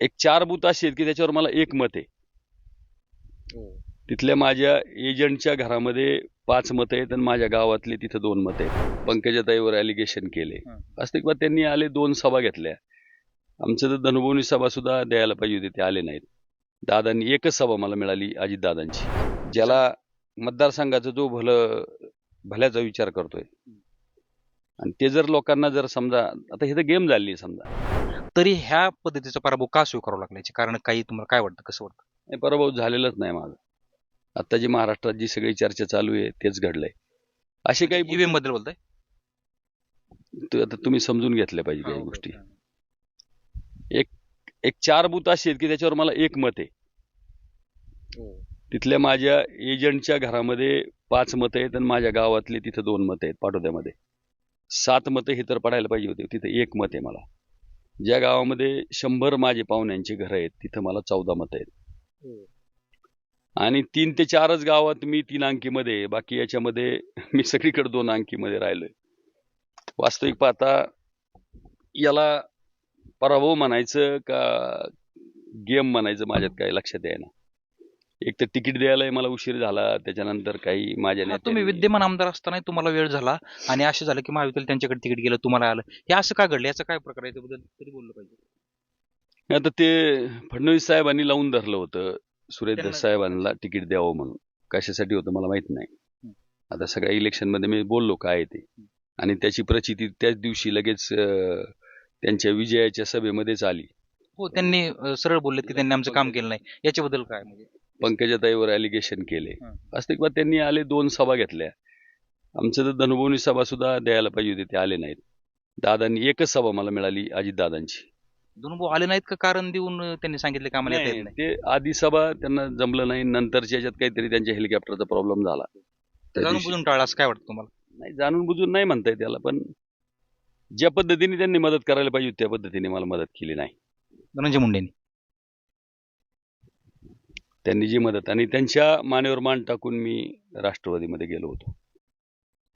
एक चार बूथ असे आहेत की त्याच्यावर मला एक मत आहे. तिथल्या माझ्या एजंटच्या घरामध्ये पाच मत आहेत आणि माझ्या गावातले तिथं दोन मत आहेत. पंकजाताईवर ॲलिगेशन केले. हं. वास्तविक त्यांनी आले दोन सभा घेतल्या. आमचं तर धनुभवनी सभा सुद्धा द्यायला पाहिजे होती ते आले नाहीत. दादांनी एकच सभा मला मिळाली अजितदादांची. ज्याला मतदारसंघाचं जो भलं भल्याचा विचार करतोय. आणि ते जर लोकांना जर समजा आता हे तर गेम झाली आहे समजा. तरी ह्या पद्धतीचा पराभव का स्वीकारावा लागला याचे कारण काही तुम्हाला काय वाटतं कसं वाटतं? हे पराभव झालेलाच नाही माझा. आता जी महाराष्ट्रात जी सगळी चर्चा चालू आहे तेच घडलंय. असे काही ईव्हीएमबद्दल बोलताय? तु- आता तुम्ही समजून घेतल्या पाहिजे काही गोष्टी. एक चार बूथ असे आहेत की त्याच्यावर मला एक मत आहे. तिथल्या माझ्या एजंटच्या घरामध्ये पाच मतं आहेत आणि माझ्या गावातले तिथं दोन मतं आहेत पाटोद्यामध्ये सात मतं हे तर पडायला पाहिजे होते. तिथं एक मत आहे मला. ज्या गावामध्ये शंभर माझे पाहुण्यांची घरं आहेत तिथं मला चौदा मतं आहेत. आणि तीन ते चारच गावात मी तीन अंकीमध्ये बाकी याच्यामध्ये मी सगळीकडे दोन अंकीमध्ये राहिलोय. वास्तविक पाहता याला पराभव म्हणायचं का गेम म्हणायचं माझ्यात काही लक्षात येईना एक तर तिकीट द्यायला मला उशीर झाला. त्याच्यानंतर काही माझ्या हा, तुम्ही विद्यमान आमदार असताना तुम्हाला वेळ झाला आणि असं झालं की महाविद्यालय त्यांच्याकडे तिकीट गेलं तुम्हाला आलं. हे असं का घडलं? याचं काय प्रकार आहे? याच्याबद्दल तरी बोललं पाहिजे. आता ते फडणवीस साहेबांनी लावून धरलं होतं. सुरेश साहेबांना तिकीट द्यावं म्हणून. कशासाठी होतं मला माहीत नाही. आता सगळ्या इलेक्शनमध्ये मी बोललो काय ते. आणि त्याची प्रचिती त्याच दिवशी लगेच त्यांच्या विजयाच्या सभेमध्येच आली. हो त्यांनी सरळ बोलले की त्यांनी आमचं काम केलं नाही. याच्याबद्दल काय म्हणजे? पंकजाताईवर ॲलिगेशन केले. वास्तविक त्यांनी आले दोन सभा घेतल्या. आमचं तर धनुभवनी सभा सुद्धा द्यायला पाहिजे होती ते आले नाहीत. दादांनी एकच सभा मला मिळाली अजितदादांची दोन भाऊ आले नाहीत का कारण देऊन त्यांनी सांगितले की आम्हाला येता येत नाही, नाही? ते आधी सभा त्यांना जमलं नाही नंतरच्या याच्यात काहीतरी त्यांच्या हेलिकॉप्टरचा प्रॉब्लेम झाला. त्या जाणून दिवशी- बुजून टाळलं असं काय वाटतं तुम्हाला? नाही जाणून बुजून नाही म्हणता येत त्याला पण ज्या पद्धतीने त्यांनी मदत करायला पाहिजे होती, त्या पद्धतीने मला मदत केली नाही. धनंजय मुंडेंनी. त्यांनी जी मदत आणि त्यांच्या मानेवर मान टाकून मी राष्ट्रवादीमध्ये गेलो होतो.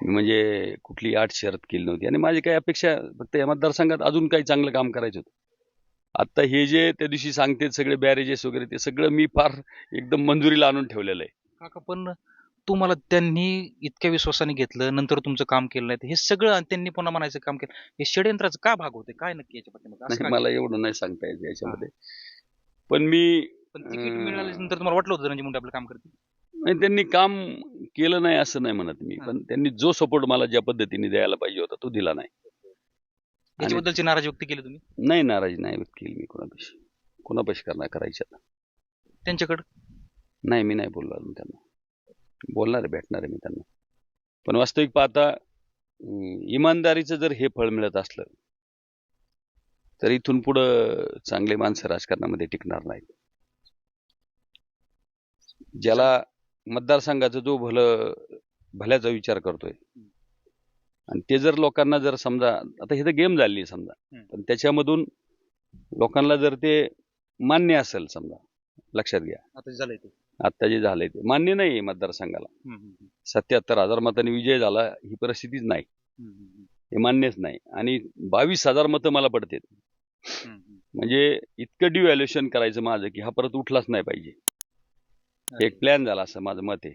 मी म्हणजे कुठली आठ शरत केली नव्हती. आणि माझी काही अपेक्षा फक्त या मतदारसंघात अजून काही चांगलं काम करायचं होतं. आता हे जे त्या दिवशी सांगते सगळे बॅरेजेस वगैरे ते सगळं मी फार एकदम मंजुरीला आणून ठेवलेलं आहे. काका पण तुम्हाला त्यांनी इतक्या विश्वासाने घेतलं नंतर तुमचं काम केलं नाही हे सगळं त्यांनी पुन्हा म्हणायचं काम केलं हे षडयंत्राचं का भाग होते? काय नक्की याच्या पाठीमागं? मला एवढं नाही सांगता येत याच्यामध्ये. पण मी पण तिकीट मिळाल्यानंतर तुम्हाला वाटलं होतं धनंजय मुंडे आपलं काम करतील? नाही त्यांनी काम केलं नाही असं नाही म्हणत मी. पण त्यांनी जो सपोर्ट मला ज्या पद्धतीने द्यायला पाहिजे होता तो दिला नाही. याच्याबद्दलची नाराजी व्यक्त केली तुम्ही? नाही नाराजी नाही व्यक्त केली मी कोणापाशी. कोणापाशी करणार करायची आता? त्यांच्याकडे? नाही मी नाही बोललो अजून त्यांना. बोलणार आहे भेटणार आहे मी त्यांना. पण वास्तविक पाहता अं, इमानदारीचं जर हे फळ मिळत असलं तर इथून पुढं चांगले माणसं राजकारणामध्ये टिकणार नाहीत. ज्याला मतदारसंघाचं जो भलं भल्याचा विचार करतोय. आणि ते जर लोकांना जर समजा आता हे तर गेम झाली समजा. पण त्याच्यामधून लोकांना जर ते मान्य असेल समजा लक्षात घ्या. आता झालंय ते. आता जे झालंय ते. मान्य नाही मतदारसंघाला. सत्याहत्तर हजार मतांनी विजय झाला ही परिस्थितीच नाही. हे मान्यच नाही. आणि बावीस हजार मतं मला पडतात. म्हणजे इतकं डिव्हॅल्युएशन करायचं माझं की हा परत उठलाच नाही पाहिजे. एक प्लॅन झाला असं माझं मत आहे.